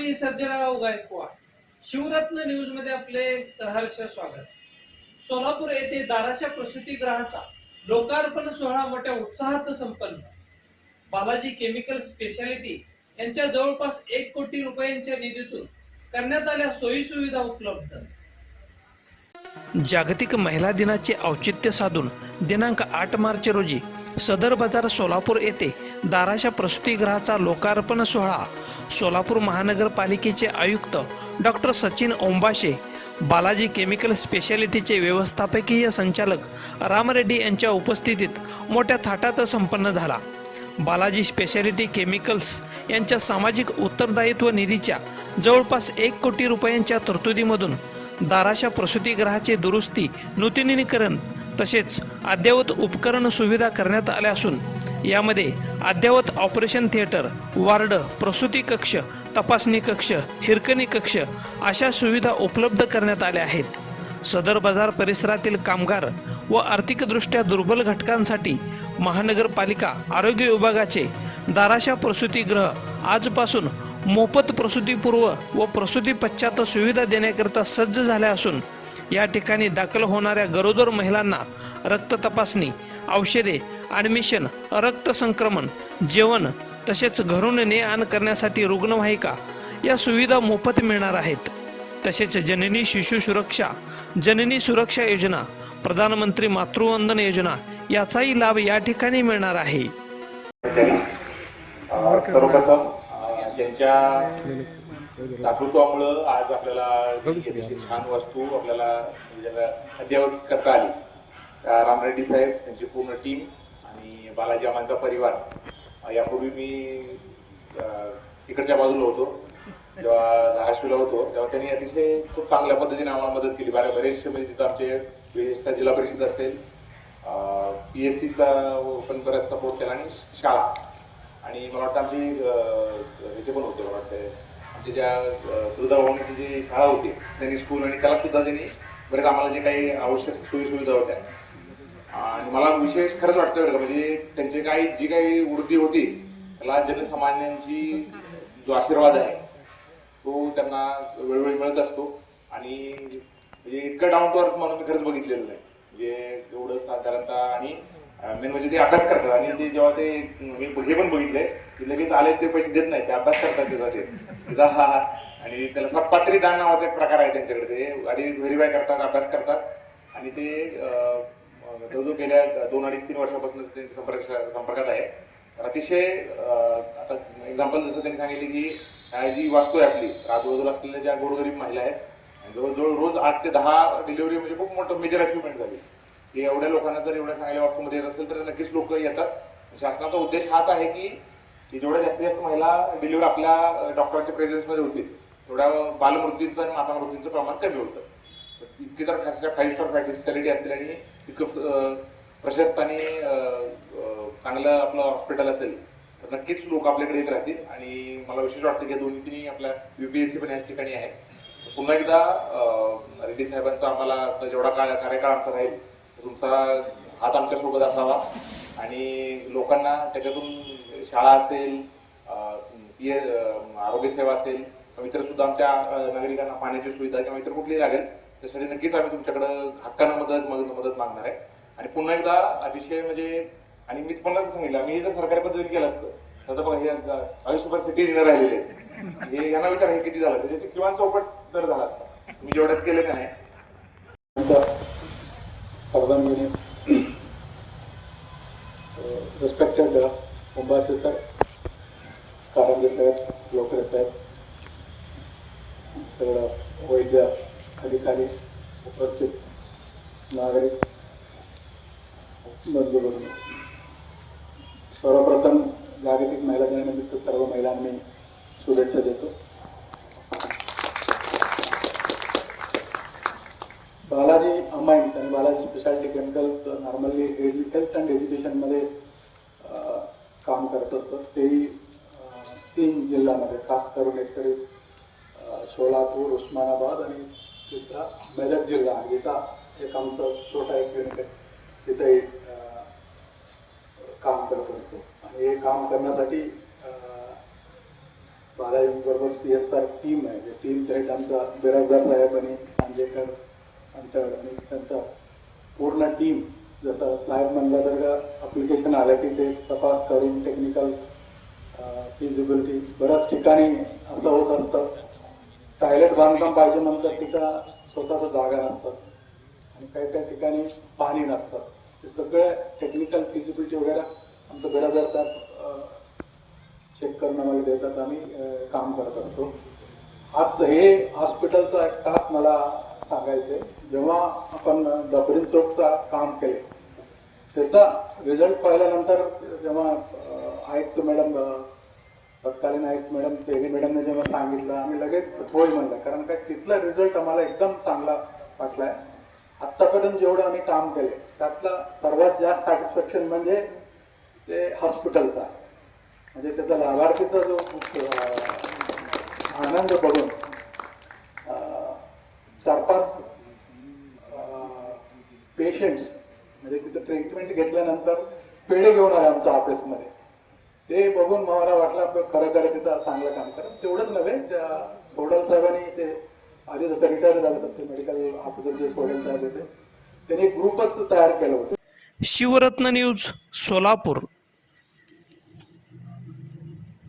मी सर्जेराव गायकवाड शिवरत्न न्यूजमध्ये आपले सहर्ष स्वागत. सोलापूर येथे दाराशा प्रसूतीगृहाचा लोकार्पण सोहळा मोठ्या उत्साहात संपन्न. बालाजी केमिकल स्पेशालिटी यांच्या जवळपास एक कोटी रुपयांच्या निधीतून करण्यात आल्या सोयी सुविधा उपलब्ध. जागतिक महिला दिनाचे औचित्य साधून दिनांक आठ मार्च रोजी सदर बाजार सोलापूर येथे दाराशा प्रसूतीगृहाचा लोकार्पण सोहळा. सोलापूर महानगरपालिकेचे आयुक्त डॉक्टर सचिन ओंबाशे बालाजी केमिकल स्पेशालिटीचे व्यवस्थापकीय संचालक रामरेड्डी यांच्या उपस्थितीत मोठ्या थाटात संपन्न झाला. बालाजी स्पेशालिटी केमिकल्स यांच्या सामाजिक उत्तरदायित्व निधीच्या जवळपास एक कोटी रुपयांच्या तरतुदीमधून दाराशा प्रसूतीगृहाचे दुरुस्ती नूतनीकरण तसेच अद्ययावत उपकरण सुविधा करण्यात आल्या असून यामध्ये अद्ययावत ऑपरेशन थिएटर वार्ड प्रसूती कक्ष तपासणी कक्ष हिरकणी कक्ष अशा सुविधा उपलब्ध करण्यात आल्या आहेत. सदर बाजार परिसरातील कामगार व आर्थिकदृष्ट्या दुर्बल घटकांसाठी महानगरपालिका आरोग्य विभागाचे दाराशा प्रसूतीगृह आजपासून मोफत प्रसूतीपूर्व व प्रसूती पश्चात सुविधा देण्याकरिता सज्ज झाल्या असून या ठिकाणी दाखल होणाऱ्या गरोदर महिलांना रक्त तपासणी औषधे ॲडमिशन रक्त संक्रमण जेवण तसेच घरून ने आण करण्यासाठी रुग्णवाहिका या सुविधा मोफत मिळणार आहेत. तसेच जननी शिशु सुरक्षा जननी सुरक्षा योजना प्रधानमंत्री मातृवंदन योजना याचाही लाभ या ठिकाणी मिळणार आहे. सर्वप्रथम त्यांच्या दातृत्वामुळं आज आपल्याला छान वस्तू आपल्याला अद्यावत करता आली. रामरेड्डी साहेब त्यांची पूर्ण टीम आणि बालाजी अमांचा परिवार. यापूर्वी मी तिकडच्या बाजूला होतो. जेव्हा धाराशिवला होतो तेव्हा त्यांनी अतिशय खूप चांगल्या पद्धतीने आम्हाला मदत केली. बऱ्या बरेचसे म्हणजे तिथं आमचे विशेषतः जिल्हा परिषद असेल पी एस सीचा पण बराच सपोर्ट केला आणि शाळा. आणि मला वाटतं आमची ह्याचे पण होते मला वाटतं आमच्या ज्या अं, जी शाळा होती त्यांनी स्कूल आणि त्याला सुद्धा त्यांनी बरेच आम्हाला जे काही आवश्यक सोयी सुविधा होत्या आणि मला विशेष खरंच वाटतं बरं म्हणजे त्यांची काही जी काही वृत्ती होती त्याला जनसामान्यांची जो आशीर्वाद आहे तो त्यांना वेळोवेळी मिळत असतो. आणि म्हणजे इतकं डाऊन टू अर्थ म्हणून मी खरंच बघितलेलं नाही. म्हणजे एवढं साधारणतः आणि मेन म्हणजे ते अभ्यास करतात. आणि ते जेव्हा ते मी हे पण बघितलंय की लगेच आले ते पैसे देत नाही ते अभ्यास करतात तेव्हा ते. हा आणि त्याला सपात्री दान नावाचा एक प्रकार आहे त्यांच्याकडे. ते आधी व्हेरीफाय करतात अभ्यास करतात. आणि ते जवळजवळ गेल्या दोन अडीच तीन वर्षापासून ते संपर्क संपर्कात आहे तर अतिशय आता एक्झाम्पल जसं त्यांनी सांगितले की जी वास्तू आहे आपली आजूबाजूला असलेल्या ज्या गोरगरीब महिला आहेत आणि जवळजवळ रोज आठ ते दहा डिलिव्हरी म्हणजे खूप मोठं मेजर अचिव्हमेंट झाली. की एवढ्या लोकांना जर एवढ्या चांगल्या वास्तूमध्ये येत असेल तर नक्कीच लोक येतात. शासनाचा उद्देश हाच आहे की की जेवढ्या जास्तीत जास्त महिला डिलिव्हरी आपल्या डॉक्टरांच्या प्रेझेन्समध्ये होतील तेवढ्या बालमृत्यूंचं आणि माता मृत्यूंचं प्रमाण कमी होतं. इतकी जर फाईव्ह स्टार फॅसिलिटी असतील आणि इतकं प्रशस्त आणि चांगलं आपलं हॉस्पिटल असेल तर नक्कीच लोक आपल्याकडे येत राहतील. आणि मला विशेष वाटतं की दोन्ही तिन्ही आपल्या युपीएससी पण याच ठिकाणी आहे पुन्हा एकदा रेड्डी साहेबांचा आम्हाला आता जेवढा काळ कार्यकाळ आमचा राहील तर तुमचा हात आमच्यासोबत असावा. आणि लोकांना त्याच्यातून शाळा असेल आरोग्य सेवा आरोग्यसेवा असेल इतर सुद्धा आमच्या नागरिकांना पाण्याची सुविधा किंवा इतर कुठलीही लागेल त्यासाठी नक्कीच आम्ही तुमच्याकडं हक्कानं मदत मदत मदत मागणार आहे. आणि पुन्हा एकदा अतिशय म्हणजे आणि मी तुम्हाला सांगितलं मी जर सरकारी पद्धतीने केलं असतं तर बघा हे आता आयुष्यभर सिटी डिनर राहिलेले हे यांना विचार हे किती झालं? त्याचे किमान चौपट दर झाला असता. तुम्ही जेवढ्यात केले का नाही. रिस्पेक्टेड म्हणजे, मुंबासे सर कारंजे साहेब लोकरे साहेब सगळं वैद्य अधिकारी उपस्थित नागरिक बंधू सर्वप्रथम जागतिक महिला दिनानिमित्त सर्व महिलांनी शुभेच्छा देतो. बालाजी अमाइन्स आणि Balaji specialty chemicals normally health and एज्युकेशनमध्ये काम करत असतं तेही तीन जिल्ह्यामध्ये खास करून एकतरी सोलापूर उस्मानाबाद आणि तिसरा मेदक जिल्हा हिचा एक आमचं छोटा एक युनिट आहे. तिथेही काम करत असतो. आणि हे काम करण्यासाठी अं, बालाजींबरोबर सी एस आर टीम आहे. जे टीमच्या हेड आमचा बिराजदार साहेब आणि खांदेकर अंतळ आणि त्यांचा पूर्ण टीम जसं साहेब म्हणलं तर अप्लिकेशन आलं की ते तपास करून टेक्निकल फिजिबिलिटी बऱ्याच ठिकाणी असं होत असतं. टायलेट बांधकाम पाहिजे नंतर तिथं स्वतःचं जागा नसतात. आणि काही काही ठिकाणी पाणी नसतं ते सगळे टेक्निकल फिजिबिलिटी वगैरे आमचं बिराजदार साहेब चेक करणं मला देतात. आम्ही काम करत असतो. आज हे हॉस्पिटलचा एक तास मला सांगायचं आहे जेव्हा आपण डबरीन चौकचा काम केले त्याचा रिझल्ट पाहिल्यानंतर जेव्हा आयुक्त मॅडम तत्कालीन आहेत मॅडम तेरी मॅडमने जेव्हा सांगितलं आम्ही लगेच होय म्हणलं. कारण काय तिथला रिझल्ट आम्हाला एकदम चांगला वाटलाय आत्तापर्यंत जेवढं आम्ही काम केले त्यातला सर्वात जास्त सॅटिस्फॅक्शन म्हणजे ते हॉस्पिटलचा म्हणजे त्याचा लाभार्थीचा जो आनंद बघून चार पाच पेशंट्स म्हणजे तिथं ट्रीटमेंट घेतल्यानंतर पेढे घेऊन आले आमच्या ऑफिसमध्ये ते बघून मला वाटलं आपलं खरं खरं तिथं चांगलं काम करत तेवढंच नव्हे त्या सोडल साहेबांनी ते आधी जसं रिटायर झालं तर ते मेडिकल ऑफिसर जे सोडल साहेब होते त्यांनी एक ग्रुपच तयार केलं होतं. शिवरत्न न्यूज सोलापूर.